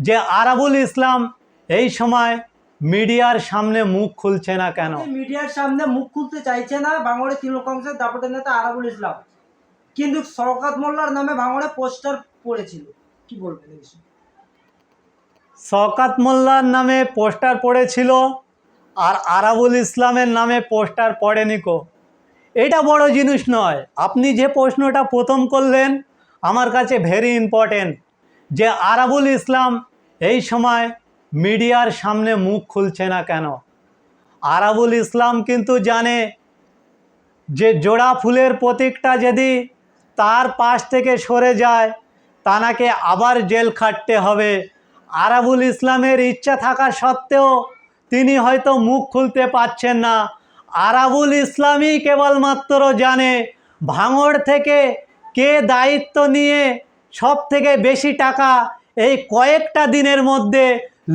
যে আরাবুল ইসলাম এই সময় মিডিয়ার সামনে মুখ খুলছে না কেন? মিডিয়ার সামনে মুখ খুলতে চাইছে না বাংলাদেশ তৃণমূল কংগ্রেসের দাপটের নেতা আরাবুল ইসলাম। কিন্তু শওকাত মোল্লার নামে বাংলায় পোস্টার পড়েছিল। কি বলবেন? শওকাত মোল্লার নামে পোস্টার পড়েছিল আর আরাবুল ইসলামের নামে পোস্টার পড়েনি কো? এটা বড় জিনিস নয়। আপনি যে প্রশ্নটা প্রথম করলেন আমার কাছে ভেরি ইম্পর্টেন্ট যে আরাবুল ইসলাম এই সময় মিডিয়ার সামনে মুখ খুলছে না কেন? আরাবুল ইসলাম কিন্তু জানে যে জোড়া ফুলের প্রতীকটা যদি তার পাশ থেকে সরে যায় তানাকে আবার জেল খাটতে হবে। আরাবুল ইসলামের ইচ্ছা থাকা সত্ত্বেও তিনি হয়তো মুখ খুলতে পারছেন না। আরাবুল ইসলামই কেবলমাত্র জানে ভাঙড় থেকে কে দায়িত্ব নিয়ে সব থেকে বেশি টাকা এই কয়েকটা দিনের মধ্যে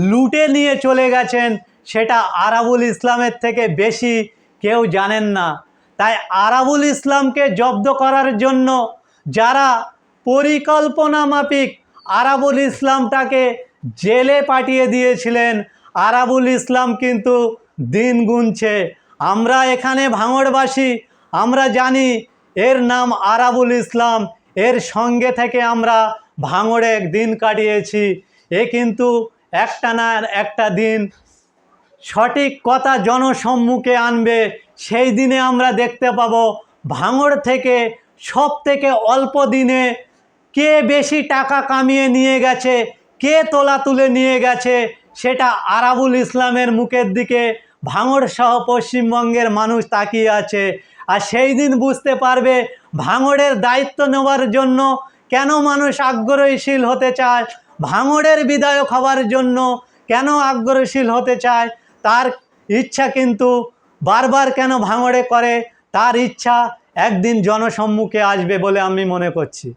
লুটে নিয়ে চলে গেছেন, সেটা আরাবুল ইসলামের থেকে বেশি কেউ জানেন না। তাই আরাবুল ইসলামকে জব্দ করার জন্য যারা পরিকল্পনা মাফিক আরাবুল ইসলামটাকে জেলে পাঠিয়ে দিয়েছিলেন, আরাবুল ইসলাম কিন্তু দিন গুনছে। আমরা এখানে ভাঙড়বাসী, আমরা জানি এর নাম আরাবুল ইসলাম, এর সঙ্গে থেকে আমরা ভাঙড়ে দিন কাটিয়েছি। এ কিন্তু একটা না একটা দিন। সঠিক কথা জনসম্মুখে আনবে, সেই দিনে আমরা দেখতে পাবো ভাঙড় থেকে সব থেকে অল্প দিনে কে বেশি টাকা কামিয়ে নিয়ে গেছে, কে তোলা তুলে নিয়ে গেছে, সেটা আরাবুল ইসলামের মুখের দিকে ভাঙড় সহ পশ্চিমবঙ্গের মানুষ তাকিয়ে আছে। আর সেই দিন বুঝতে পারবে ভাঙড়ের দায়িত্ব নেওয়ার জন্য কেন মানুষ আগ্রহীশীল হতে চায়? ভাঙড়ের বিধায়ক হওয়ার জন্য কেন আগ্রহশীল হতে চায়? তার ইচ্ছা কিন্তু বারবার কেন ভাঙড়ে করে? তার ইচ্ছা একদিন জনসম্মুখে আসবে বলে আমি মনে করছি।